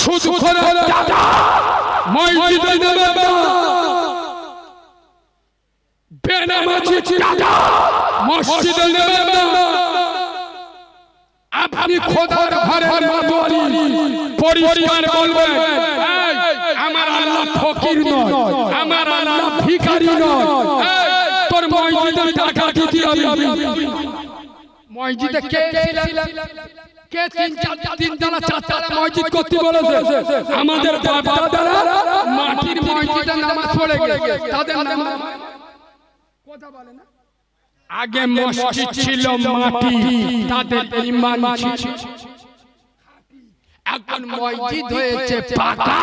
শুধু করে মসজিদে নেবে না বেনামাজি মসজিদে নেবে না আপনি খোদার ঘরের মাতোয়ারি পরিষ্কার বলবেন আমার আল্লাহ ফকির নয় আমার আল্লাহ ভিখারি নয়। তোর মসজিদে টাকা দিতে হবে। মসজিদে কে ছিলেন? কে তিন চার তালা চার তালা মসজিদ করতে বলেছে। আমাদের বাপ দাদারা মাটির মসজিদে নামাজ পড়ে গেছে। তাদের নাম কথা বলে না? আগে মসজিদ ছিল মাটি। তাদের ইমান ছিল। এখন মসজিদ হয়েছে পাকা।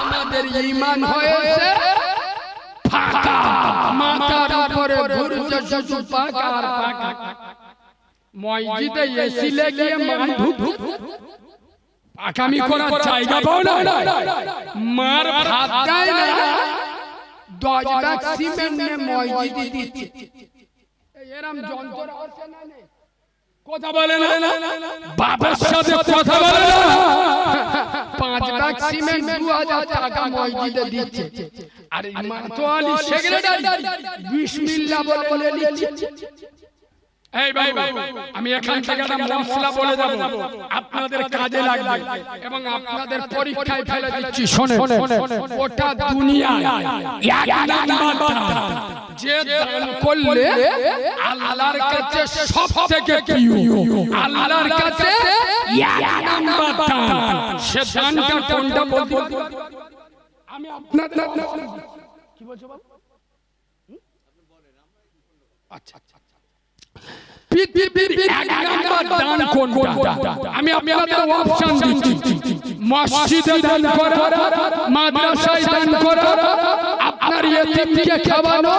আমাদের ইমান হয়েছে ফাঁকা মাথার উপরে ঘুরছে শুধু পাকা। আর পাকা। মসজিদে এসি লাগিয়ে মান ঢুক ঢুক করার জায়গা পাও না মার ভাত দেয় না দশ ব্যাগ সিমেন্ট নিয়ে মসজিদে দিচ্ছে। এরম যন্ত্র আছে না কথা বলে না। বাবার সাথে কথা বলে না। পাঁচ লাখ সিমেন্ট দু হাজার টাকা মসজিদে দিচ্ছে। আর মাতোয়ালি সেক্রেটারি বিসমিল্লাহ বলে বলে নিচ্ছে এই ভাই আমি এখান থেকে মশলা বলে যাব আপনাদের কাজে লাগবে। এবং আপনাদের পরীক্ষায় ফেলে দিচ্ছি। শোনে ওটা দুনিয়া। যে দান করলে আল্লাহর কাছে সব থেকে প্রিয়। আল্লাহর কাছে এক নাম্বার দান সে দানটা কোনটা বলতে আমি আপনাদের কি বলছো বাবা? আচ্ছা আচ্ছা। পৃথিবীর এক নাম্বার দান কোনটা আমি আপনাদের অপশন দিচ্ছি মসজিদে দান করা মাদ্রাসায় দান করা আপনার ইয়েতিমকে খাওয়ানো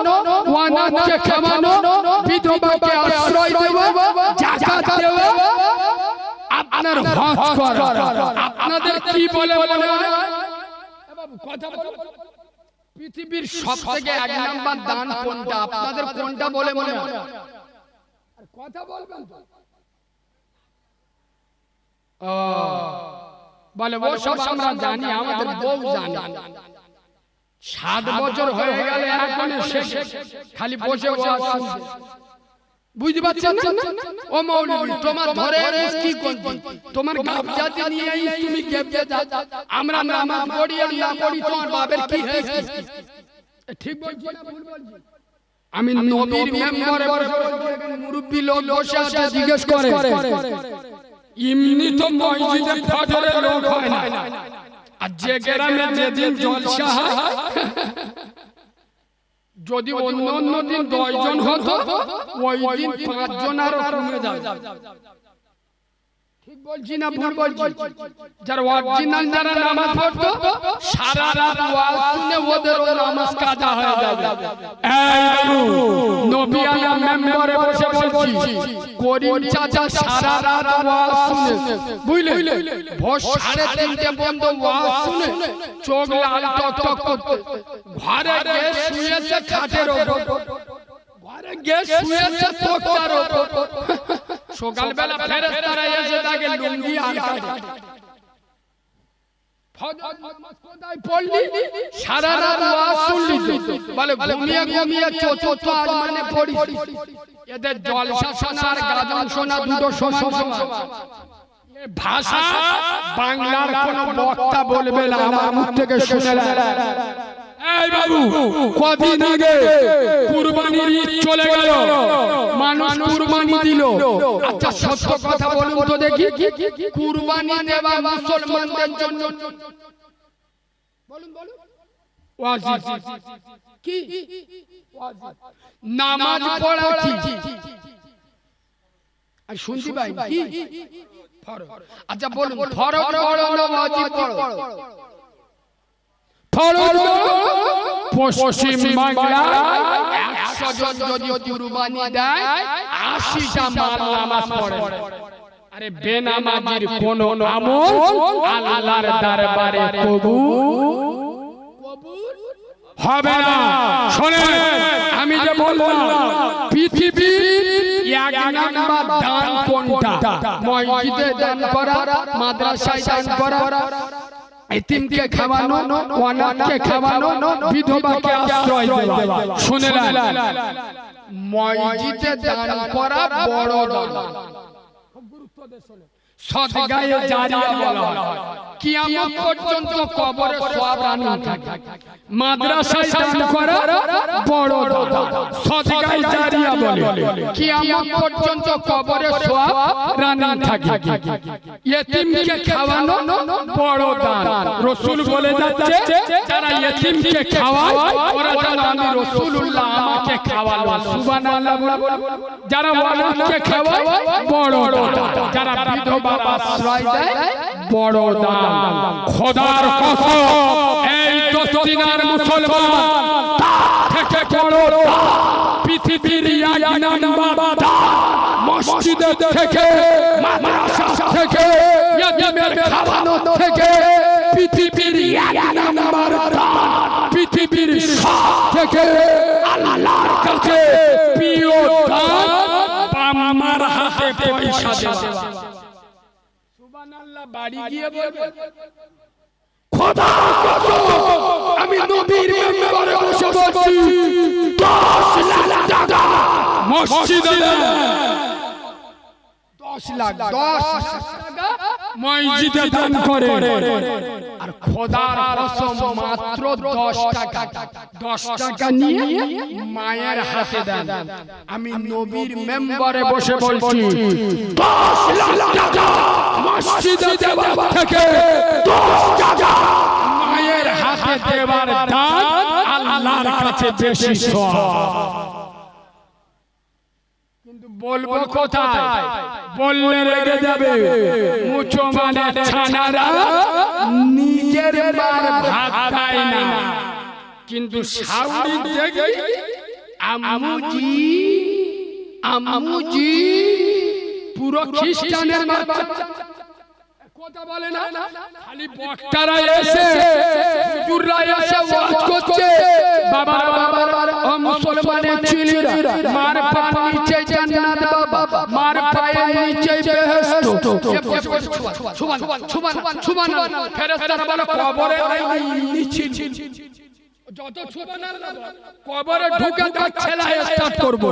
অনাথকে খাওয়ানো বিধবাকে আশ্রয় দেওয়া যাকাত দেওয়া আপনার হজ করা আপনাদের কি বলে মনে হয় কথা পৃথিবীর সব থেকে এক নাম্বার দান কোনটা আপনাদের কোনটা বলে মনে হয় কথা বলবেন তো। বলে ও সব আমরা জানি আমাদের বউ জানি। সাত বছর হয়ে গেল এখন শেষ। খালি বসে বুঝতে পারছেন? না ও মৌলবী তোমার ধরে কি করবি? তোমার গাব জাতি নিয়ে তুমি গেপে যা আমরা নামাজ পড়ি আর না পড়ি তোমার বাপের কি হয়েছে? ঠিক বলছি না ভুল বলছি। আমি নবীর মেম্বার মুরব্বী লোক বসে আছে জিজ্ঞেস করে। এমনি তো মসজিদে ফজরে লোক হয় না। আর যে গ্রামে যেদিন জলসা হয় যদি অন্য অন্য দিন দশজন হতো ওই দিন পাঁচজন আরও কমে যাবে। বলছি না, ভুল বলছি। যারা অরিজিনাল যারা নামাজ পড়তো সারা রাত ওয়াজ শুনে ওদের নামাজ কাজা হয়ে যাবে। এই বাবু নবী মেম্বারে বসে বলছি, করিম চাচা সারা রাত ওয়াজ শুনে। বুঝলে? ভোর সাড়ে তিনটে পর্যন্ত ওয়াজ শুনে চোখ লাল টক টক করতে। ঘরে গিয়ে শুয়েছে খাটের ওপর। ঘরে গিয়ে শুয়েছে তোকটার ওপর। সকালবেলা ফেরেশতারা এসে তাকে লুঙ্গি? সারা রাত। বলে ঘুমিয়ে ঘুমিয়ে চতুর্থ আসমানে পড়ি এদের জলসা শোনা আর গাজন শোনা দুটো সমান সমান ভাষা বাংলার কোন বক্তা বলবে না আমার মুখ থেকে শুনে এই বাবু কদিন আগে কুরবানির ঈদ চলে গেল। মানুষ কুরবানি দিল। আচ্ছা সত্য কথা বলুন তো দেখি। কুরবানি দেওয়া মুসলমানদের জন্য। বলুন বলুন। কি? নামাজ পড়া কি আর শুনছি ভাই কি? আচ্ছা বলুন। ফরজ পড়ো না ওয়াজিব পড়ো ফরজ পশ্চিম বাংলায় একশো জন যদি কুরবানি দেয় আশিটা মাল নামাজ পড়ে। আরে বেনামাজির কোন আমল আল্লাহর দরবারে কবুল? হবে না। শোনেন আমি যে বললাম পৃথিবীর এক নাম্বার দান কোনটা? মসজিদে দান করা মাদ্রাসায় দান করা এতিমকে খাওয়ানো অনাথকে খাওয়ানো বিধবাকে আশ্রয় দেওয়া। শুনে মসজিদে দান করা বড় দান। সদগায়ে জারিয়া বলা হয় কিয়ামত পর্যন্ত কবরে সওয়াব রানিং থাকে মাদ্রাসায় দান করা বড় দান। সদগায়ে বলে কিয়ামত পর্যন্ত কবরে সওয়াব রানিং থাকে। ইয়েতিমকে খাওয়ানো বড় দান। রাসূল বলে যাচ্ছে যারা ইয়েতিমকে খাওয়ায় ওরা যেন আমি রাসূলুল্লাহ আমাকে খাওয়ালো। সুবহানাল্লাহ যারা অনাথকে খাওয়ায় বড় দান। যারা বিধবা আশ্রয় দেয় বড় দান। খোদার কসম এই দশ দিনের মুসলমান থেকে বড় পৃথিবীর এক নাম্বার মসজিদ থেকে মাদ্রাসা থেকে ইয়াতিমের খাওয়ানো থেকে পৃথিবীর এক নাম্বার পৃথিবীর সব থেকে আল্লাহর কাছে প্রিয় দান আমার হাতে পয়সা দেওয়া। সুবহানাল্লাহ বাড়ি গিয়ে বলবে খোদা আমি নবীর মেম্বারে বসে বলছি 10 লাখ টাকা। মসজিদে 10 লাখ 10 টাকা মসজিদে দান করে। আর খোদার কসম মাত্র 10 টাকা। 10 টাকা নিয়ে মায়ের হাতে দেন। আমি নবীর মেম্বারে বসে বলছি 10 লাখ টাকা। মসজিদে দেওয়ার থেকে 10 টাকা। দেওয়ার দান আল্লাহর কাছে বেশি সওয়াব। কিন্তু বলব কোথায়? বললে রেগে যাবে। মুচো মানে ছানারা নিজের মার ভাত খায় না। কিন্তু সাউরি দেখে আমুজি আমুজি পুরো খ্রিস্টানের বাচ্চা। কথা বলে না। খালি বক্তারা এসে হুজুররা এসে ওয়াজ করছে। বাবা বাবা ও মুসলমানের ছেলেরা মার পায়ের নিচে জান্নাত বাবা মার পায়ের নিচে বেহেশত। সুবহান সুবহান সুবহান ফেরেশতারা বলে কবরে নিচে যত সুবহানাল্লাহ কবরে ঢুকে তো ছেলা স্টার্ট করব।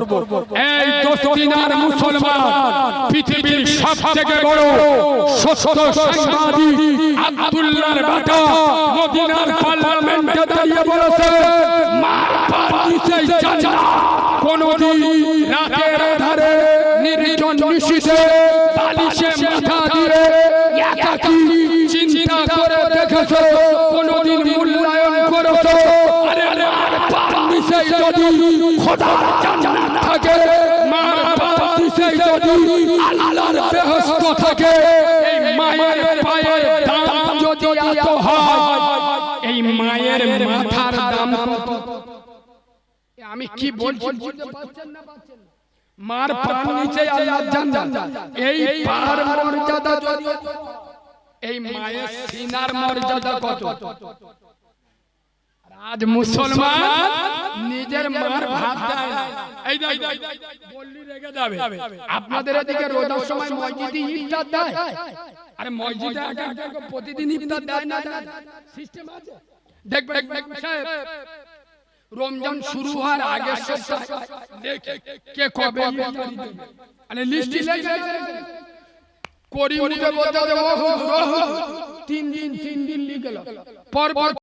এই দোস্তিনার মুসলমান পৃথিবীর সবথেকে বড় সত্য সাংবাদিক আব্দুল্লাহর বাটা মদিনার পার্লামেন্টে দাঁড়িয়ে বলেছে মার পানিতে জান্নাত কোনদিন থাকে এই মায়ের পায়ের দাম যদি এত হয় এই মায়ের মাথার দাম কত? আমি কি বলছি? বুঝতে পারছেন না পারছেন মার পার নিচে আল্লাহর জান্নাত। এই পার মর্যাদা যদি এই মায়ের সিনার মর্যাদা কত? আজ মুসলমান নিজের মার ভাত। এই বললি রেগে যাবে। আপনাদের এদিকে রোজার সময় মসজিদে ইফতার দেয়। আরে মসজিদে প্রতিদিন ইফতার দেয় না। সিস্টেম আছে। দেখবেন সাহেব রমজান শুরু হওয়ার আগে কে কবে। মানে লিস্টি করি উঠে বলতে হবে, "ও হুজুর, ও হুজুর, তিন দিন তিন দিন লিখে পর পর